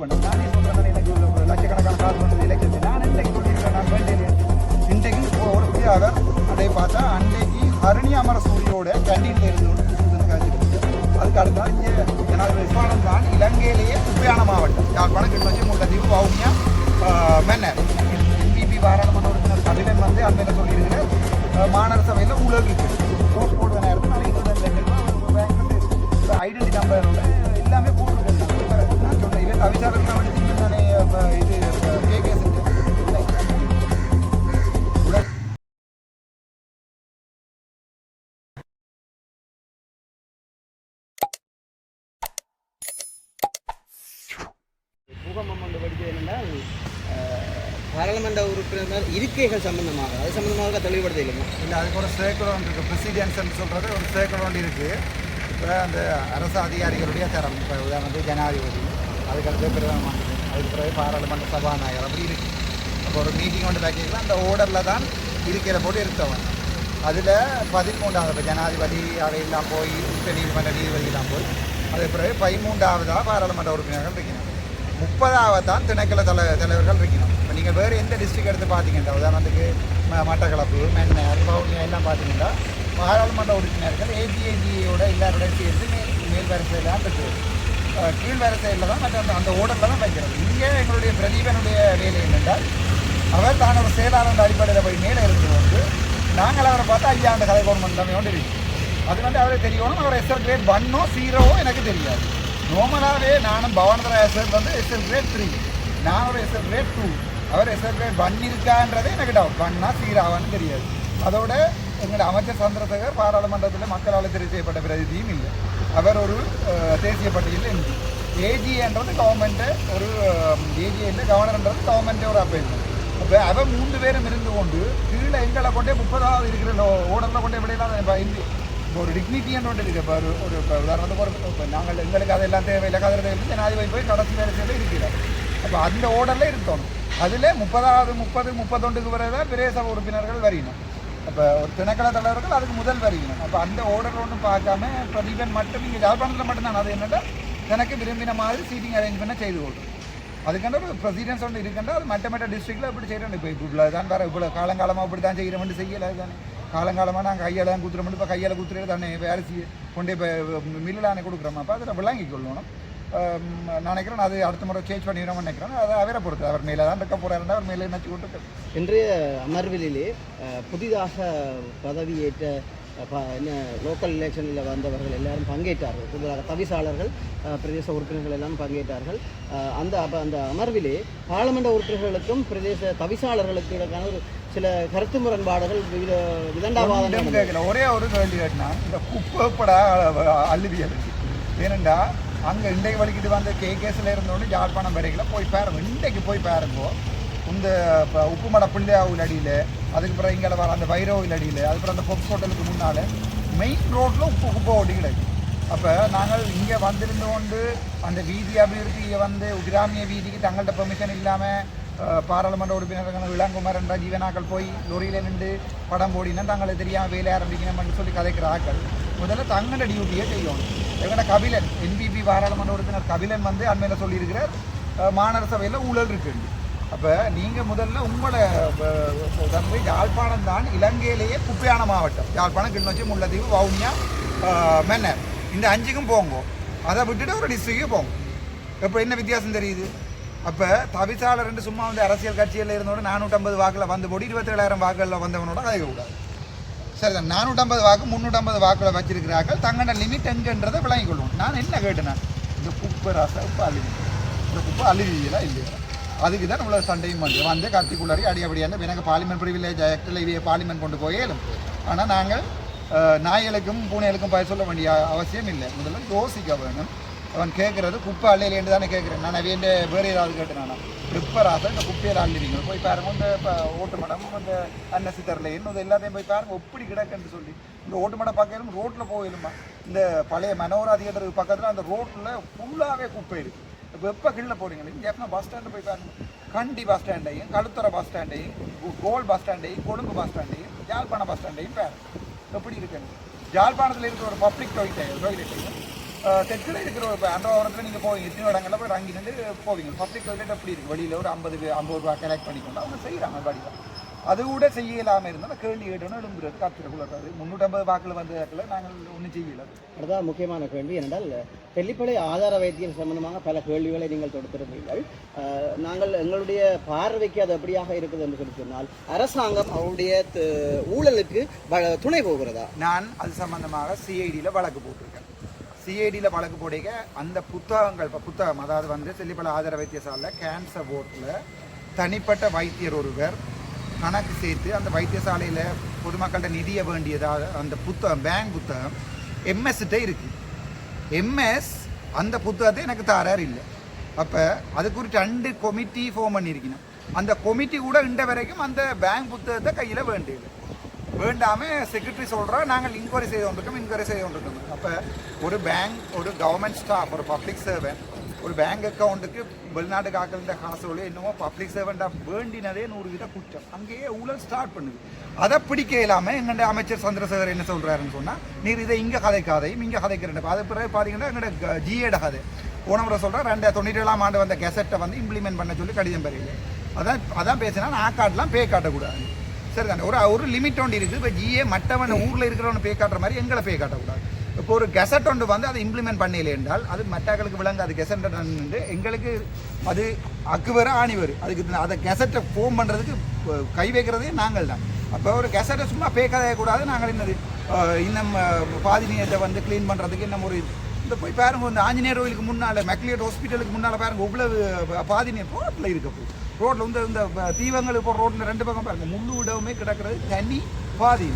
வேணும் நானே சொல்றேன் எனக்கு லட்சக்கணக்கான காசு வந்தது இலக்கியத்தை நான் இன்றைக்கு சொல்லியிருக்கேன். நான் வேண்டியது இன்றைக்கு ஒரு புதியாக அதை பார்த்தா அன்றைக்கு அருணி அமர சூரியோட கேண்டீன்ல இருந்து கொண்டு புதுசுன்னு காய்ச்சிருக்கு அதுக்கு அடுத்தா இங்கே ஜனாதிபதி விஸ்வானம் தான் இலங்கையிலேயே குப்பையான மாவட்டம். யாழ்ப்பாணம் கிட்டத்தட்ட முல்லைத்தீவு வவுனியா ஆஹ், மன்னர். எம்பிபி பாராளுமன்ற உறுப்பினர் கபிலன் வந்து அந்த என்ன சொல்லியிருக்கிறேன் மாநகர சபையில் ஊழல் போஸ்ட் போடுற நேரத்தில் ஐடென்டி நம்பரோட இருக்கைகள் சம்பந்தமாக அது சம்பந்தமாக தெளிவுபடுத்த இல்லைங்க இல்லை அதுக்கு ஒரு சேக்கரோன் இருக்குது ப்ரெசிடென்ஸ்னு சொல்கிறது ஒரு சேக்கரோன் இருக்குது இப்போ அந்த அரசு அதிகாரிகளுடைய தரம் இப்போ உதாரணத்துக்கு ஜனாதிபதி அதுக்கடுத்து பிரதம மந்திரி அதுக்கு பிறகு பாராளுமன்ற சபாநாயகர் அப்படி இருக்குது அப்போ ஒரு மீட்டிங் ஒன்று வைக்கலாம் அந்த ஓர்டரில் தான் இருக்கிற போட்டு இருக்கவன். அதில் பதிமூன்றாவது இப்போ ஜனாதிபதி அவையெல்லாம் போய் உச்ச நீதிமன்ற நீதிபதியெல்லாம் போய் அதுக்கு பிறகு பதிமூன்றாவதாக பாராளுமன்ற உறுப்பினர்கள் இருக்கணும் முப்பதாவது தான் திணைக்கள தலை தலைவர்கள் இருக்கணும் இப்போ நீங்கள் வேறு எந்த டிஸ்ட்ரிக்ட் எடுத்து பார்த்தீங்கன்னா உதாரணத்துக்கு மட்டக்களப்பு மென்னர் பவுனியா எல்லாம் பார்த்தீங்கன்னா பாராளுமன்ற உறுப்பினர்கள் ஏஜிஏஜியோட எல்லாரோடையும் சேர்ந்து மேல் மேல் வரிசையில் தான் இருக்குது அஹ் கீழ் வரிசையில் தான் மற்ற அந்த அந்த ஓடரில் தான் வைக்கிறது. இங்கே எங்களுடைய பிரதீபனுடைய வேலை என்னென்றால் அவர் தான் ஒரு செயலாளர் அடிப்படையில் போய் மேலே இருந்து வந்து நாங்கள் அவரை பார்த்தா ஐயா அந்த கதை கவர்மெண்ட் தான் கொண்டு இருக்கு அது வந்து அவரே தெரியணும் அவர் எஸ்எல் கிரேட் ஒன்னோ ஜீரோவோ எனக்கு தெரியாது. நார்மலாகவே நானும் பவானந்தர எஸ்எல் வந்து எஸ்எல் கிரேட் த்ரீ நான் ஒரு எஸ்எல் கிரேட் டூ அவர் எஸ்எல் கிரேட் இருக்கான்றதே எனக்கு டவுட் ஒன்னா சீராவான்னு தெரியாது. அதோட எங்களோட அமைச்சர் சந்திரசேகர் பாராளுமன்றத்தில் மக்களால் தெரிவு செய்யப்பட்ட பிரதிநிதியும் இல்லை. அவர் ஒரு தேசிய பட்டியலில் எம்பி ஏஜிஏன்றது கவர்மெண்ட்டு ஒரு ஏஜிஏன்ற கவர்னர்ன்றது கவர்மெண்ட்டே ஒரு அப்பாயின்மெண்ட் அப்போ அவன் மூன்று பேரும் இருந்து கொண்டு கீழே எங்களை கொண்டே முப்பதாவது இருக்கிற ஓடரில் கொண்டே எப்படியெல்லாம் இப்போ இப்போ ஒரு டிக்னிட்டின்னு ஒன்று இருக்குது இப்போ ஒரு ஒரு இப்போ உதாரணத்துக்கு ஒரு இப்போ நாங்கள் எங்களுக்கு அதெல்லாம் தேவையில்லை கதிர தேவையில்லை ஜனாதிபதி போய் கடைசி வேலை வேலையில் இருக்கிறார். அப்போ அந்த ஓடரில் இருக்கணும் அதில் முப்பதாவது முப்பது முப்பத்தொண்டுக்கு வரை தான் பிரதேச உறுப்பினர்கள் வரையணும் அப்போ ஒரு திணைக்கள தலைவர்கள் அதுக்கு முதல் வரையணும் அப்போ அந்த ஓர்டர் ஒன்றும் பார்க்காம பிரதீபன் மட்டும் இங்கே யாழ்ப்பாணத்தில் மட்டும்தான். அது என்னென்னா எனக்கு விரும்பின மாதிரி சீட்டிங் அரேஞ்ச்மெண்ட்டை செய்து கொள்ளும். அதுக்கான ஒரு ப்ரொசீஜர்ஸ் ஒன்று இருக்கின்ற அது மற்ற மற்ற டிஸ்ட்ரிக்டில் இப்படி செய்கிறோம் இப்போ இவ்வளோ தான் வேறு இவ்வளோ காலங்காலமாக இப்படி தான் செய்கிறோம்னு செய்யலை. தானே காலங்காலமாக நாங்கள் கையால் தான் குத்துறோம். இப்போ கையால் குத்துறது தானே? இப்போ அரிசி கொண்டே இப்போ மில்லில் கொடுக்குறோம். அப்போ அதில் விளங்கி கொள்ளணும். நினைக்கிறேன் அது அடுத்த முறை சேஞ்ச் பண்ணிடுறோம்னு நினைக்கிறேன். அது அவரை பொறுத்து. அவர் மேலே தான் இருக்க போகிறாருன்னா அவர் மேலே நினச்சி கொண்டு இன்றைய அமர்விலே புதிதாக பதவியேற்ற என்ன லோக்கல் எலெக்ஷனில் வந்தவர்கள் எல்லாரும் பங்கேற்றார்கள். புதிதாக தவிசாளர்கள் பிரதேச உறுப்பினர்கள் எல்லாம் பங்கேற்றார்கள். அந்த அப்ப அந்த அமர்விலே பாராளுமன்ற உறுப்பினர்களுக்கும் பிரதேச தவிசாளர்களுக்கு இடைக்கான ஒரு சில கருத்து முரண்பாடுகள் வித விதண்டாவாதம் ஒரே ஒரு கேள்வி கேட்டினா. இந்த குப்பைப்பட அழுவியல் ஏனண்டா அங்கே இன்றைக்கு வலிக்கிட்டு வந்த கேகேஸில் இருந்தோடனே யாழ்ப்பாணம் வரைக்கும் போய் பாருங்க. இன்றைக்கு போய் பாருங்கோ. இந்த இப்போ உப்புமட பிள்ளையாவில் அடியில் அதுக்கு பிறகு இங்கே வர அந்த வைரவில் அடியில் அதுக்கப்புறம் அந்த பொக்ஸ் ஹோட்டலுக்கு முன்னால் மெயின் ரோட்டில் உப்பு குப்பை ஓட்டி கிடக்கு அப்போ நாங்கள் இங்கே வந்திருந்து கொண்டு அந்த வீதி அபிவிருத்தியை வந்து கிராமிய வீதிக்கு தங்கள்கிட்ட பெர்மிஷன் இல்லாமல் பாராளுமன்ற உறுப்பினர்கள் இளங்குமரன் ஜீவனாக்கள் போய் லொரியில் நின்று படம் போடினா தங்களை தெரியாமல் வேலை ஆரம்பிக்கணும்னு சொல்லி கதைக்கிற ஆக்கள் முதல்ல தங்களோட டியூட்டியை செய்யணும். எங்களோட கபிலன் என்பிபி பாராளுமன்ற உறுப்பினர் கபிலன் வந்து அண்மையில் சொல்லியிருக்கிறார். அஹ், மாநகர சபையில் ஊழல் இருக்குது அப்போ நீங்கள் முதல்ல உங்களோட தம்பி யாழ்ப்பாணம் தான் இலங்கையிலேயே குப்பையான மாவட்டம். யாழ்ப்பாணம் கிளிநொச்சி முல்லைத்தீவு வவுனியா அஹ், மன்னர். இந்த அஞ்சுக்கும் போங்க. அதை விட்டுட்டு ஒரு டிஸ்ட்ரிக்கும் போங்க. இப்போ என்ன வித்தியாசம் தெரியுது? அப்போ தவிசாளர் ரெண்டு சும்மா வந்து அரசியல் கட்சியில் இருந்தோட நானூற்றம்பது வாக்கில் வந்து போடி இருபத்தேழாயிரம் வாக்குகளில் வந்தவனோட கதை கூடாது சரி தான் நானூற்றம்பது வாக்கு முந்நூற்றம்பது வாக்கில் வச்சிருக்கிறார்கள். தங்களோட லிமிட் எங்கன்றதை விளங்கிக் கொள்வோம். நான் என்ன கேட்டேன் இந்த குப்பை ரசம் உப்பு அழுவி இந்த குப்பை அழுவியெல்லாம் இல்லையா? அதுக்கு தான் இவ்வளோ சண்டையும் வந்து வந்து கத்திக்குள்ளாரி அடி அப்படியான எனக்கு பார்லிமெண்ட் ப்ரிவிலேஜ் ஆக்டில் இவைய பார்லிமெண்ட் கொண்டு போயேலும். ஆனால் நாங்கள் நாய்களுக்கும் பூனைகளுக்கும் பயிர் சொல்ல வேண்டிய அவசியம் இல்லை. முதல்ல யோசிக்க வேணும். அவன் கேட்குறது குப்பை அள்ளையிலேருந்து தானே கேட்குறேன் நான் அவையண்ட வேறு ஏதாவது கேட்டேன் நான். ரிப்பராக இந்த குப்பையில் அள்ளுவீங்க போய் பாருங்க இந்த இப்போ ஓட்டுமடம் இந்த அன்னசி தரல இன்னும் எல்லாத்தையும் போய் பாருங்க எப்படி கிடக்குன்னு சொல்லி. இந்த ஓட்டுமடம் பார்க்கலும் ரோட்டில் போயிடுமா இந்த பழைய மனோராதி தியேட்டருக்கு பக்கத்தில் அந்த ரோட்டில் ஃபுல்லாகவே குப்பை இருக்குது இப்போ எப்போ கீழே போகிறீங்களே இங்கே எப்போ பஸ் ஸ்டாண்டு போய் பாருங்க. கண்டி பஸ் ஸ்டாண்டையும் கழுத்துறை பஸ் ஸ்டாண்டையும் கோல் பஸ் ஸ்டாண்டையும் கொழும்பு பஸ் ஸ்டாண்டையும் யாழ்ப்பாணம் பஸ் ஸ்டாண்டையும் பாருங்க. எப்படி இருக்குன்னு. யாழ்ப்பாணத்தில் இருக்கிற ஒரு பப்ளிக் டொய்லெட் டொய்லெட்டையும் தெற்குல இருக்கிற ஒரு அண்டோரத்தில் நீங்கள் போவீங்க. எத்தனை இடங்கள்ல போய் இறங்கி நின்று போவீங்க. பப்ளிக் டாய்லெட் அப்படி இருக்கு? வெளியில் ஒரு ஐம்பது ஐம்பது ரூபா கலெக்ட் பண்ணிக்கொண்டு அவங்க செய்கிறாங்க படிதான் அது கூட செய்ய இல்லாமல் இருந்தால் கேள்வி கேட்டோன்னு எழும்புறது காத்திரக்குள்ள இருக்காது. முந்நூற்றம்பது வாக்கில் வந்த இடத்துல நாங்கள் ஒன்றும் செய்யல. அதுதான் முக்கியமான கேள்வி ஏனென்றால் தெல்லிப்பளை ஆதார வைத்தியம் சம்பந்தமாக பல கேள்விகளை நீங்கள் தொடுத்திருந்தீர்கள். நாங்கள் எங்களுடைய பார்வைக்கு அது எப்படியாக இருக்குது என்று சொல்லி சொன்னால் அரசாங்கம் அவருடைய ஊழலுக்கு துணை போகிறதா? நான் அது சம்பந்தமாக சிஐடியில் வழக்கு போட்டிருக்கேன். சிஐடியில் வழக்கு போடுக அந்த புத்தகங்கள் இப்போ புத்தகம் அதாவது வந்து செல்லிப்பல ஆதார வைத்தியசாலையில் கேன்சர் போர்ட்டில் தனிப்பட்ட வைத்தியர் ஒருவர் கணக்கு சேர்த்து அந்த வைத்தியசாலையில் பொதுமக்கள்கிட்ட நிதிய வேண்டியதாக அந்த புத்தகம் பேங்க் புத்தகம் எம்எஸ்கிட்ட இருக்குது எம்எஸ் அந்த புத்தகத்தை எனக்கு தாரார் இல்லை. அப்போ அது குறித்து ரெண்டு கொமிட்டி ஃபார்ம் பண்ணியிருக்கணும் அந்த கொமிட்டி கூட இண்ட வரைக்கும் அந்த பேங்க் புத்தகத்தை கையில் வேண்டியது. வேண்டாமே செக்ரட்டரி சொல்கிறா நாங்கள் இன்கொயரி செய்து கொண்டிருக்கோம் இன்கொயரி செய்ய வந்திருக்கோம் அப்போ ஒரு பேங்க் ஒரு கவர்மெண்ட் ஸ்டாஃப் ஒரு பப்ளிக் சர்வெண்ட் ஒரு பேங்க் அக்கௌண்ட்டுக்கு வெளிநாட்டு காக்கிற காசோடு என்னமோ பப்ளிக் சர்வெண்ட்டாக வேண்டினதே நூறு வித குற்றம். அங்கேயே ஊழல் ஸ்டார்ட் பண்ணுது. அதை பிடிக்க இல்லாமல் எங்கள்ட அமைச்சர் சந்திரசேகர் என்ன சொல்கிறாருன்னு சொன்னால் நீர் இதை இங்கே கதைக்காதையும் இங்கே கதைக்கிறேன். அது பிறகு பார்த்தீங்கன்னா எங்களோட ஜிஏட கதை. போன முறை சொல்கிறேன் ரெண்டு தொண்ணூற்றி ஏழாம் ஆண்டு வந்த கெசட்டை வந்து இம்ப்ளிமெண்ட் பண்ண சொல்லி கடிதம் பெரியல அதான் அதான் பேசினா நான் காட்டலாம் பே காட்டக்கூடாது சரி தானே ஒரு ஒரு லிமிட் ஒன்று இருக்குது. இப்போ ஜிஏ மற்றவன் ஊரில் இருக்கிறவனை பே காட்டுற மாதிரி எங்களை பே காட்டக்கூடாது. இப்போ ஒரு கெசட் ஒன்று வந்து அதை இம்ப்ளிமெண்ட் பண்ணல என்றால் அது மற்றவர்களுக்கு விளங்காது. கெசட் வந்து எங்களுக்கு அது அக்கு வேறு ஆணி வரும் அதுக்கு அதை கெசட்டை ஃபோன் பண்ணுறதுக்கு கை வைக்கிறதே நாங்கள் தான். அப்போ ஒரு கெசட்டை சும்மா பே கதையக்கூடாது நாங்கள் என்னது இன்னும் பாதி நீயத்தை வந்து க்ளீன் பண்ணுறதுக்கு இன்னும் ஒரு இந்த போய் பாருங்க இந்த ஆஞ்சநேயர் கோயிலுக்கு முன்னால் மெக்லியட் ஹாஸ்பிட்டலுக்கு முன்னால் பாருங்க இவ்வளவு பாதி நீர் ரோட்டில் இருக்க ரோட்டில் வந்து இந்த தீவங்கள் இப்போ ரோட்டில் ரெண்டு பக்கம் பாருங்க முள்ளு விடவுமே கிடக்கிறது தனி பாதி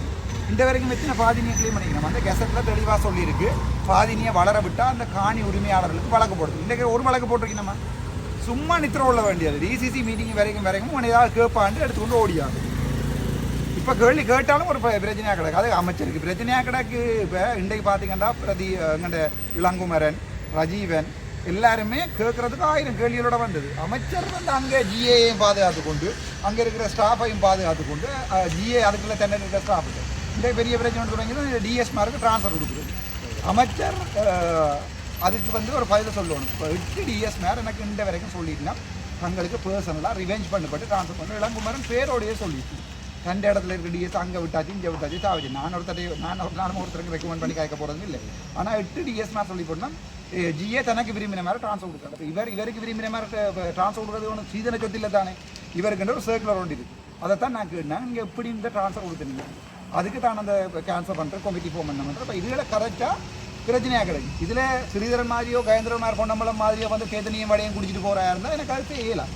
இந்த வரைக்கும் எத்தனை பாதினியை க்ளீன் பண்ணிக்கணும் அந்த கெசட்டில் தெளிவாக சொல்லியிருக்கு. பாதினியை வளர விட்டால் அந்த காணி உரிமையாளர்களுக்கு வழக்கு போடுது. இன்றைக்கு ஒரு வழக்கு போட்டிருக்கீங்க நம்ம? சும்மா நித்திர உள்ள வேண்டியது. டிசிசி மீட்டிங் வரைக்கும் வரைக்கும் உன்னை ஏதாவது கேட்பாண்டு எடுத்துக்கொண்டு ஓடியாகும் இப்போ கேள்வி கேட்டாலும் ஒரு பிரச்சனையாக கிடக்கு. அது அமைச்சருக்கு. பிரச்சனையாக கிடக்கு. இப்போ இன்றைக்கு பார்த்தீங்கன்னா பிரதி எங்கள்ட இளங்குமரன் ரஜீவன் எல்லாருமே கேட்குறதுக்கு ஆயிரம் கேள்விகளோட வந்தது. அமைச்சர் வந்து அங்கே ஜிஏயையும் பாதுகாத்து கொண்டு அங்கே இருக்கிற ஸ்டாஃபையும் பாதுகாத்து கொண்டு ஜிஏ அதுக்குள்ள தென்னை இருக்கிற ஸ்டாஃபுக்கு இந்த பெரிய பிரச்சனை தொடங்கி டிஎஸ்மாருக்கு ட்ரான்ஸ்ஃபர் கொடுக்குறது அமைச்சர் அதுக்கு வந்து ஒரு பதில் சொல்லணும். இப்போ எட்டு டிஎஸ் மேர் எனக்கு இந்த வரைக்கும் சொல்லிட்டுனா தங்களுக்கு பர்சனலாக ரிவெஞ்ச் பண்ணப்பட்டு ட்ரான்ஸ்ஃபர் பண்ணி இளங்குமரன் பேரோடையே சொல்லிட்டு. தண்ட இடத்துல இருக்க டிஎஸ் அங்கே விட்டாச்சு இங்கே விட்டாச்சு சாவச்சு நான் ஒருத்தரை நான் ஒரு நானும் ஒருத்தருக்கு ரெக்கமெண்ட் பண்ணி கேட்க போகிறதும் இல்லை ஆனால் எட்டு டிஎஸ் மேர் சொல்லி போனால் ஜிஏ தனக்கு விரும்பின மாதிரி ட்ரான்ஸ்ஃபர் கொடுக்குறாங்க அப்ப இவர் இவருக்கு விரும்பின மாதிரி ட்ரான்ஸ்ஃபர் கொடுக்குறது ஒன்று சீதன சொத்தில் தானே இவருக்குன்ற ஒரு சர்க்குலர் ஒன்று இருக்குது அதை தான் நான் கேட்டேன் இங்கே எப்படி இந்த ட்ரான்ஸ்ஃபர் கொடுத்துருங்க அதுக்கு தான் அந்த கேன்சல் பண்ணுற கமிட்டி ஃபோம் பண்ண பண்ணுறேன் இப்போ இதுகளை கரெக்டாக பிரச்சனையாக கிடைக்கும் இதில் ஸ்ரீதரன் மாதிரியோ கயந்திரன் மாதிரி பொன்னம்பலம் மாதிரியோ வந்து சேத்தனியும் வடையும் குடிச்சிட்டு போகிறா இருந்தால் எனக்கு அது செய்யலாம்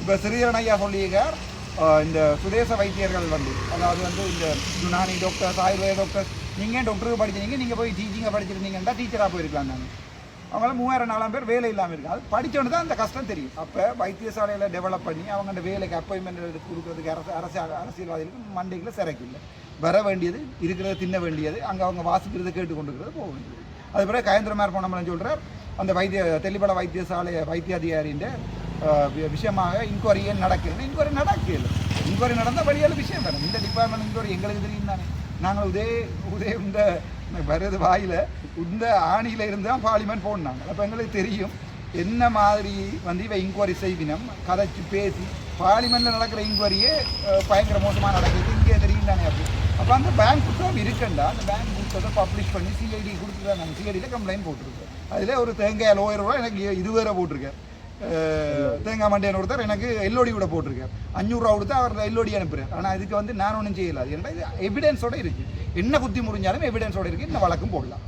இப்போ ஸ்ரீதரன் ஐயா சொல்லியிருக்கார் இந்த சுதேச வைத்தியர்கள் வந்து அதாவது வந்து இந்த யுனானி டாக்டர்ஸ் ஆயுர்வேத டாக்டர்ஸ் நீங்கள் டாக்டருக்கு படிச்சிருந்தீங்க? நீங்கள் போய் டீச்சிங்கை படிச்சிருந்தீங்கன்னா டீச்சராக போயிருக்கலாம் நாங்கள் அவங்களாம் மூவாயிரம் நாலாம் பேர் வேலை இல்லாமல் இருக்கு அது படித்தோன்னு தான் அந்த கஷ்டம் தெரியும். அப்போ வைத்தியசாலையில் டெவலப் பண்ணி அவங்க வேலைக்கு அப்பாயின்மெண்ட் கொடுக்குறதுக்கு அரசு அரசு அரசியல்வாதிகளுக்கு மண்டைகளில் சிறக்கு இல்லை. வர வேண்டியது இருக்கிறத தின்ன வேண்டியது அங்கே அவங்க வாசிக்கிறது கேட்டு கொண்டுக்கிறது போக வேண்டியது. அது பிறகு கயந்திரமார் போனோம்னு சொல்கிறார் அந்த வைத்திய தெல்லிப்பட வைத்தியசாலை வைத்திய அதிகாரின்ற விஷயமாக இன்கொயரி ஏன் நடக்கிறது இன்கொயரி நடக்கல. இன்கொயரி நடந்தால் வழியால் விஷயம் வேணும் இந்த டிபார்ட்மெண்ட் இன்கொயரி எங்களுக்கு தெரியும் தானே. நாங்கள் உதே உதே இந்த வருது வாயில் இந்த ஆணியில் இருந்து தான் பார்லிமெண்ட் போனாங்க. அப்போ எங்களுக்கு தெரியும் என்ன மாதிரி வந்து இவன் இன்கொயரி செய்வினம். கதைச்சு பேசி பார்லிமெண்ட்டில் நடக்கிற இன்கொயரியே பயங்கர மோசமாக நடக்குது. இங்கே தெரியும் தானே அப்படி. அப்போ அந்த பேங்க் புத்தகம் இருக்குண்டா? அந்த பேங்க் புத்தகத்தை பப்ளிஷ் பண்ணி சிஐடி கொடுத்துருக்காங்க சிஐடியில் கம்ப்ளைண்ட் போட்டிருக்கோம். அதில் ஒரு தேங்காய் லோயர் ரூபா எனக்கு இது வேற போட்டிருக்கேன் தேங்காய் மண்டியன் ஒருத்தர் எனக்கு எல்லோடி கூட போட்டிருக்கேன் அஞ்சூறுரூவா கொடுத்து அவர் எல்லோடி அனுப்புகிறேன் ஆனால் இதுக்கு வந்து நான் ஒன்றும் செய்யலாது ஏன்னா இது எவிடன்ஸோட இருக்குது என்ன குத்தி முறிஞ்சாலும் எவிடன்ஸோட இருக்குது இந்த வழக்கும் போடலாம்.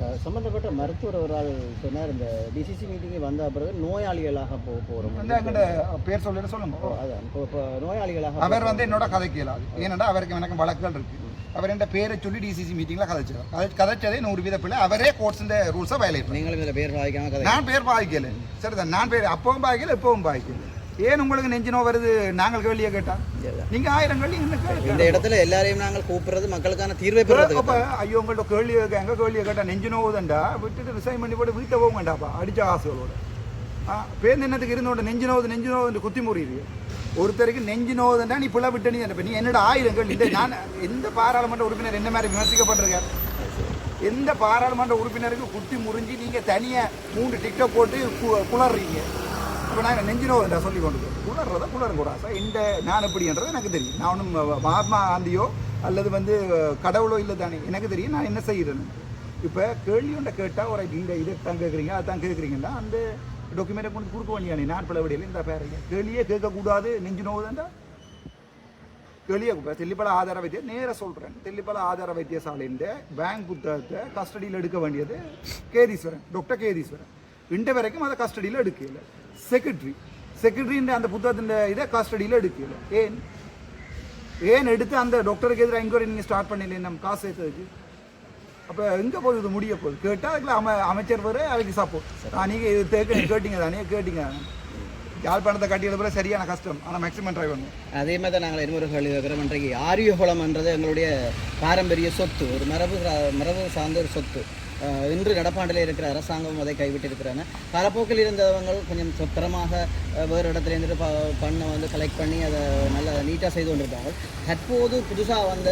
அஹ், சம்பந்தப்பட்ட மருத்துவர் ஒரு ஆள் சொன்னார் இந்த டிசிசி மீட்டிங்கு வந்த பிறகு நோயாளிகளாக போக போகிறோம் வந்து எங்கிட்ட பேர் சொல்லிட்டு சொல்லுங்க. அதான். இப்போ நோயாளிகளாக அவர் வந்து என்னோட கதை கேளாது ஏனென்றா அவருக்கு எனக்கு வழக்குகள் இருக்கு. அவர் என்ற பேரை சொல்லி டிசிசி மீட்டிங்கில் கதைச்சார் கதை கதைச்சதே நூறு வீத பிள்ளை அவரே கோர்ட்ஸின் ரூல்ஸை வயலேட் நீங்களும் இதில் பேர் வாய்க்காம கதை நான் பேர் பாதிக்கல சரிதான் நான் பேர் அப்பவும் பாதிக்கல இப்பவும் பாதிக்கல ஏன் உங்களுக்கு நெஞ்சு நோய் வருது நாங்கள் கேள்வியை கேட்டா. நீங்க ஆயிரம் கேள்வி இந்த இடத்துல எல்லாரையும் நாங்கள் கூப்பிடுறது மக்களுக்கான தீர்வை பெறுறதுக்கு அப்ப ஐயோ உங்கள்ட்ட கேள்வி கேட்க கேள்வியை கேட்டா நெஞ்சு நோவுதண்டா விட்டுட்டு ரிசைன் பண்ணி போட்டு வீட்டை போக வேண்டாப்பா அடிச்ச காசுகளோட ஆ பேர் என்னத்துக்கு இருந்தோட நெஞ்சு நோவுது நெஞ்சு நோவுது குத்தி முறியுது ஒருத்தருக்கு நெஞ்சு நோதுன்னா நீ புள்ள விட்டு நீ நீ என்னோட ஆயிரம் இந்த நான் எந்த பாராளுமன்ற உறுப்பினர் என்ன மாதிரி விமர்சிக்கப்பட்டிருக்கார்? எந்த பாராளுமன்ற உறுப்பினருக்கு குத்தி முறிஞ்சு நீங்கள் தனியாக மூன்று டிக்டாக் போட்டு கு- குளர்றீங்க. இப்போ நாங்கள் நெஞ்சு நான் சொல்லி கொண்டு குளர்றதை குளர்றத குளரக்கூடாது சார் இந்த நான் எப்படின்றது எனக்கு தெரியும். நான் ஒன்றும் மகாத்மா காந்தியோ அல்லது வந்து கடவுளோ இல்லை தானே. எனக்கு தெரியும் நான் என்ன செய்கிறேன்னு இப்போ கேள்வி ஒன்றை கேட்டால் ஒரு இந்த இதை தான் கேட்குறீங்க அதான் கேட்குறீங்கன்னா அந்த டாக்குமெண்ட் கொண்டு கொடுக்க வேண்டிய நான் பிள்ளை விடையில் இந்த பேரைங்க கேள்வியே கேட்கக்கூடாது நெஞ்சு நோவுதாண்டா கேள்வியே இப்போ தெல்லிப்பல ஆதார வைத்திய நேர சொல்கிறேன் தெல்லிப்பல ஆதார வைத்தியசாலையின் பேங்க் புத்தகத்தை கஸ்டடியில் எடுக்க வேண்டியது கேதீஸ்வரன் டாக்டர் கேதீஸ்வரன். இன்று வரைக்கும் அதை கஸ்டடியில் எடுக்கல. செக்ரட்டரி செக்ரட்டரின்ற அந்த புத்தகத்தின் இதை கஸ்டடியில் எடுக்கல. ஏன்? ஏன் எடுத்து அந்த டாக்டருக்கு எதிராக என்கொயரி நீங்கள் ஸ்டார்ட் பண்ணல நம்ம காசு சேர்த்ததுக்கு. அப்போ எங்கே போகுது? இது முடிய போகுது. கேட்டால் அதுக்குள்ள அம அமைச்சர் வர அதுக்கு சப்போர்ட் நீங்கள் இது தேக்க கேட்டீங்க தானே கேட்டீங்க. யாழ்ப்பாணத்தை கட்டி எழுப்புற சரியான கஷ்டம். ஆனால் மேக்ஸிமம் ட்ரை அதே மாதிரி தான் நாங்கள் இன்னொரு கேள்வி கேட்குறோம் இன்றைக்கு ஆரியகுலம்ன்றது எங்களுடைய பாரம்பரிய சொத்து. ஒரு மரபு மரபு சார்ந்த ஒரு சொத்து. இன்று நடப்பாண்டில் இருக்கிற அரசாங்கம் அதை கைவிட்டு இருக்கிறாங்க காலப்போக்கில் இருந்தவங்க கொஞ்சம் சொத்திரமாக வேறு இடத்துல இருந்துட்டு ப பண்ணை வந்து கலெக்ட் பண்ணி அதை நல்லா நீட்டாக செய்து கொண்டிருக்காங்க தற்போது புதுசாக வந்த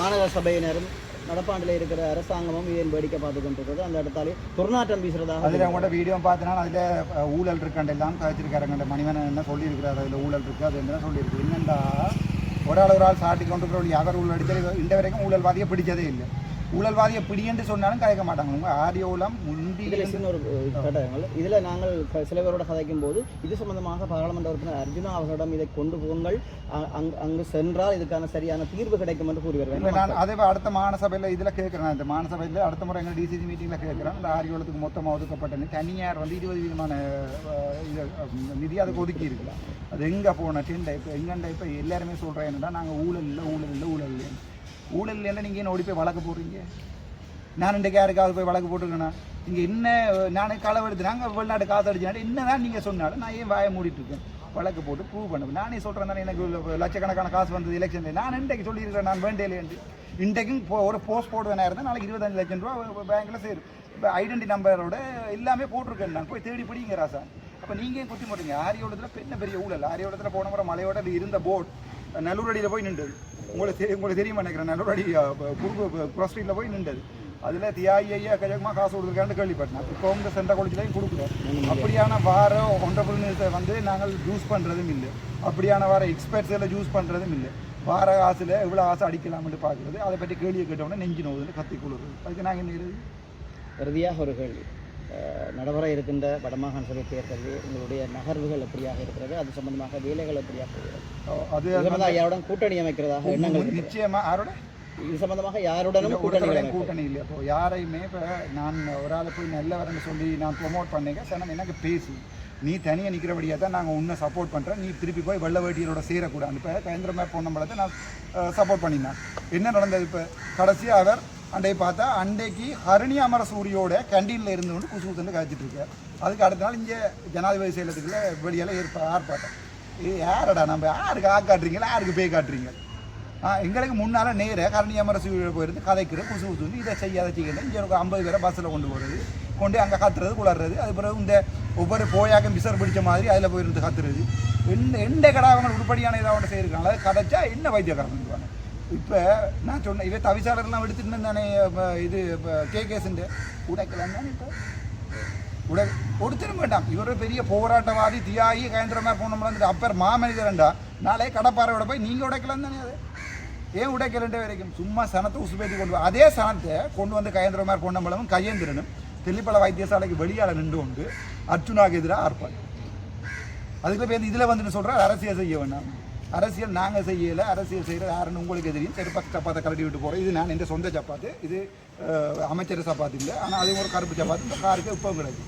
மாநகர சபையினரும் நடப்பாண்டில் இருக்கிற அரசாங்கமும் இதன் வேடிக்கை பார்த்து கொண்டிருக்கிறது. அந்த இடத்தாலே துர்நாற்றம் வீசுறதாக அதில் உங்கள்கிட்ட வீடியோ பார்த்தனா அதில் ஊழல் இருக்காண்டு எல்லாம் கழிச்சிருக்காருங்க மணிவன் என்ன சொல்லியிருக்கிறாரு? அதில் ஊழல் இருக்குது அது என்ன சொல்லியிருக்கு? என்னண்டா? ஒரு ஆள் ஒரு ஆள் சாட்டி கொண்டு இருக்கிற யார் ஊழல் அடித்தது இந்த வரைக்கும் ஊழல்வாதியை பிடிச்சதே இல்லை. ஊழல்வாதியை பிடின்னு சொன்னாலும் கதைக்க மாட்டாங்க. உங்க ஆரியோலம் முந்தி இதில் சின்ன ஒரு கட்டங்கள் இதில் நாங்கள் சில பேரோட கதைக்கும் போது இது சம்பந்தமாக பாராளுமன்ற உறுப்பினர் அர்ஜுனா அவர்களிடம் இதை கொண்டு போங்கள். அ- அங்கு அங்கு சென்றால் இதுக்கான சரியான தீர்வு கிடைக்கும் என்று கூறி வருவேன் நான் அதே அடுத்த மாநசபையில் இதில் கேட்குறேன். இந்த மாநசபையில் அடுத்த முறை எங்கள் டிசிசி மீட்டிங்கில் கேட்குறேன். இந்த ஆரியோலத்துக்கு மொத்தமாக ஒதுக்கப்பட்ட தனியார் வந்து இருபது விதமான இது நிதி அதுக்கு ஒதுக்கி இருக்கலாம் அது எங்கே போன டெண்டை இப்போ எங்கண்ட இப்போ எல்லாருமே சொல்கிறேன் என்னடா நாங்கள் ஊழல் இல்லை ஊழல் இல்லை ஊழல் இல்லை ஊழல் இல்லைன்னா நீங்கள் என்ன ஓடி போய் வழக்கு போடுறீங்க? நான் இன்றைக்கு யாருக்காவது போய் வழக்கு போட்டுருக்கேனா? இங்கே என்ன நானே களவெடுத்து நாங்கள் வெளிநாட்டு காசு அடிச்சாண்டு என்ன தான் நீங்கள் சொன்னாலும் நான் ஏன் வாயை மூடிட்டுருக்கேன்? வழக்கு போட்டு ப்ரூவ் பண்ணுவேன் நானே சொல்கிறேன் தானே எனக்கு லட்சக்கணக்கான காசு வந்தது எலெக்ஷனில் நான் இன்றைக்கு சொல்லியிருக்கிறேன் நான் வேண்டேலேன்ட்டு இன்றைக்கும் போ ஒரு போஸ்ட் போடுவேனா இருந்தால் நாளைக்கு இருபத்தஞ்சு லட்சம் ரூபா பேங்க்கில் சேரும். இப்போ ஐடென்டி நம்பரோட எல்லாமே போட்டிருக்கேன் நான். போய் தேடி பிடிங்க ராசா. அப்போ நீங்கள் குத்தி மாட்டீங்க ஆரியோடத்தில் பெரிய பெரிய ஊழல். ஆரியோடத்தில் போன முறை மலையோட இருந்த போர்டு நல்லூரடியில் போய் நின்று உங்களுக்கு தெரி உங்களுக்கு தெரியுமா நினைக்கிறேன். நல்லூரடி குறுக்கு ல போய் நின்றது. அதில் தியாகி ஐயா கஜகமாக காசு கொடுத்துருக்கான்னு கேள்விப்பட்டேன். இப்போ உங்கள் சென்ட்ரல் காலேஜ்லையும் கொடுக்கல. அப்படியான வார ஒன்றரை வந்து நாங்கள் யூஸ் பண்ணுறதும் இல்லை. அப்படியான வார எக்ஸ்பர்ட்ஸ் எல்லாம் யூஸ் பண்ணுறதும் இல்லை. வார காசில் எவ்வளோ காசு அடிக்கலாம்னு பார்க்குறது. அதை பற்றி கேள்வியை கேட்டோன்னே நெஞ்சு நோவுதுன்னு கத்தி கொள்ளுறது அதுக்கு நாங்கள் என்ன இறுதியாக ஒரு கேள்வி. நடைபெற இருக்கின்ற வடமாகாண சபை தேர்தலில் உங்களுடைய நகர்வுகள் எப்படியாக இருக்கிறது? அது சம்பந்தமாக வேலைகள் எப்படியாக அது யாருடன் கூட்டணி அமைக்கிறதாக எண்ணங்கள். நிச்சயமாக யாரோட? இது சம்பந்தமாக யாருடனும் கூட்டணி. கூட்டணி இல்லை. இப்போ யாரையுமே இப்போ நான் ஒரு ஆளை போய் நல்லவரன்னு சொல்லி நான் ப்ரொமோட் பண்ணேங்க. சனம் எனக்கு பேசு நீ தனியாக நிற்கிறபடியாக தான் நாங்கள் உன்னை சப்போர்ட் பண்ணுறேன் நீ திருப்பி போய் வெள்ள வேட்டியரோட சேரக்கூடாது. இப்போ கேந்திர மேப் பொன்னம்பலத்தை நான் சப்போர்ட் பண்ணினேன் என்ன நடந்தது இப்போ? கடைசியாக அவர் அண்டை பார்த்தா அண்டைக்கு ஹரணி அமரசூரியோட கேண்டீனில் இருந்து கொண்டு குசு குசுன்னு காய்ச்சிட்டு அதுக்கு அடுத்த நாள் இங்கே ஜனாதிபதி செயலத்துக்குள்ள வெளியால் ஏற்ப ஆர்ப்பாட்டம். இது யாரடா நம்ம? யாருக்கு ஆ காட்டுறீங்களா யாருக்கு பேய் காட்டுறீங்க? ஆ, எங்களுக்கு முன்னால் நேர கரணி சூரியோட போயிருந்து கதைக்கிற குசு குசுன்னு இதை செய்யாத அதை செய்யணும் இங்கே ஒரு ஐம்பது பேரை பஸ்ஸில் கொண்டு போகிறது கொண்டு அங்கே கத்துறது குளர்றது அது பிறகு இந்த ஒவ்வொரு போயாக்கம் பிசர் பிடிச்ச மாதிரி அதில் போயிருந்து கத்துறது. எந்த எந்த கடை அவங்க உருப்படியான இதாக அவங்க செய்யிருக்காங்க அதை கதைச்சா என்ன வைத்தியக்காரன் இப்போ நான் சொன்னேன் இவன் தவிசாளர்லாம் எடுத்துட்டு தானே இது கே கேஸுண்டு உடைக்கலாம் தானே இப்போ உட கொடுத்துட வேண்டாம். இவர் பெரிய போராட்டவாதி தியாகி கயந்திரமா போனோம்ல அப்பர் மாமனிதரண்டா. நாளே கடப்பாறையோட போய் நீங்கள் உடைக்கலாம் தானே அது? ஏன் உடைக்கலண்டே வரைக்கும்? சும்மா சனத்தை உசுபேத்தி கொண்டு வா அதே சனத்தை கொண்டு வந்து கயந்திரமார் பொன்னம்பலமும் கையேந்திரனும் தெல்லிப்பள வைத்தியசாலைக்கு வெளியால் நின்று கொண்டு அர்ஜுனாக்கு எதிராக ஆர்ப்பாள் அதுக்கு பேர் இதில் வந்துட்டு சொல்கிறார் அரசியல் செய்ய வேண்டாம் அரசியல் நாங்கள் செய்யலை அரசியல் செய்கிற யாருன்னு உங்களுக்கு தெரியும். செருப்பாக்கு சப்பாத்தை கலட்டி விட்டு போகிறோம் இது நான் என் சொந்த சப்பாத்து. இது அமைச்சர் சப்பாத்து இல்லை. ஆனால் அது ஒரு கருப்பு சப்பாத்து. இந்த காருக்கு இப்போ கிடையாது.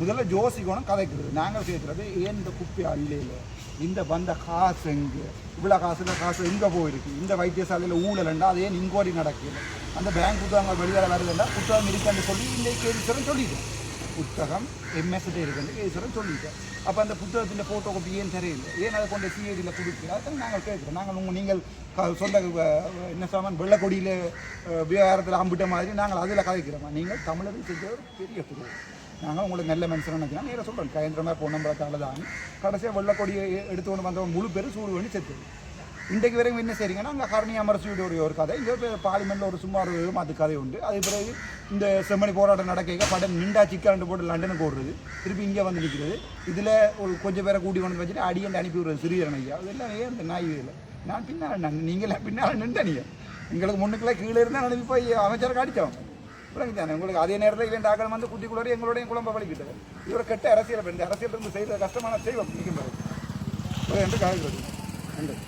முதல்ல ஜோசிக்கணும் கதைக்கிறது. நாங்கள் சேர்க்குறது ஏன் இந்த குப்பை அள்ளையில் இந்த வந்த காசு எங்கே? இவ்வளோ காசுல காசு எங்கே போயிருக்கு? இந்த வைத்தியசாலையில் ஊழலண்டா அது ஏன் இன்கொயரி நடக்கல அந்த பேங்க் புத்தகங்கள் வெளியில் வருதுண்டா புத்தகம் இருக்குன்னு சொல்லி இந்த கேள்விச்சரம் சொல்லிட்டேன். புத்தகம் எம்எஸ்டி இருக்குன்னு கேள்விச்சரம் சொல்லிட்டேன். அப்போ அந்த புத்தகத்தின் ஃபோட்டோ காப்பி ஏன் தெரியல? ஏன் அதை கொண்டு சிஐடியில் கொடுத்து அதான் நாங்கள் கேட்குறோம். நாங்கள் உங்கள் நீங்கள் க- சொந்த என்ன சாமான் வெள்ளக்கொடியில் விவகாரத்தில் அம்பிட்ட மாதிரி நாங்கள் அதில் கதைக்கிறோமா? நீங்கள் தமிழர்கள் செஞ்ச ஒரு பெரிய துறை நாங்கள் உங்களுக்கு நல்ல மனுஷன் நினைக்கிறோம். நேராக சொல்கிறோம் கயந்திரமாக மாதிரி தான் கடைசியாக வெள்ளக்கொடியை எ- எடுத்து கொண்டு முழு பேரும் சூடு பண்ணி செத்து இன்றைக்கு வரைக்கும் என்ன செய்கிறீங்கன்னா அங்கே ஹரணி அமரசியுடைய ஒரு கதை. இங்கே பார்லிமெண்ட்டில் ஒரு சும்மா ஒரு அது கதை உண்டு. அது பிறகு இந்த செம்மணி போராட்டம் நடக்க படம் நிண்டா சிக்காண்டு போட்டு லண்டனுக்கு ஓடுறது. திருப்பி இங்கே வந்து நிற்கிறது இதில் ஒரு கொஞ்சம் பேரை கூட்டி வந்து வச்சுட்டு அடியண்டு அனுப்பி விடுறது சிறியரன் ஐயா. அதெல்லாம் ஏன் இந்த நாய் இல்லை நான் பின்னால் நான் நீங்களே பின்னால் நின்றனிங்க எங்களுக்கு முன்னுக்குள்ளே கீழே இருந்தால் அனுப்பி போய் அமைச்சருக்கு அடித்தோம் பிறகு உங்களுக்கு அதே நேரத்தில் இவன் டாக்கள் வந்து குத்தி குளறி எங்களுடைய குழம்ப வலிக்கிட்டது. இவரை கெட்ட அரசியல் இந்த அரசியல் இருந்து செய்த கஷ்டமான செய்வோம் நிற்கும் பிறகு என்று காய்கிறது நன்றி.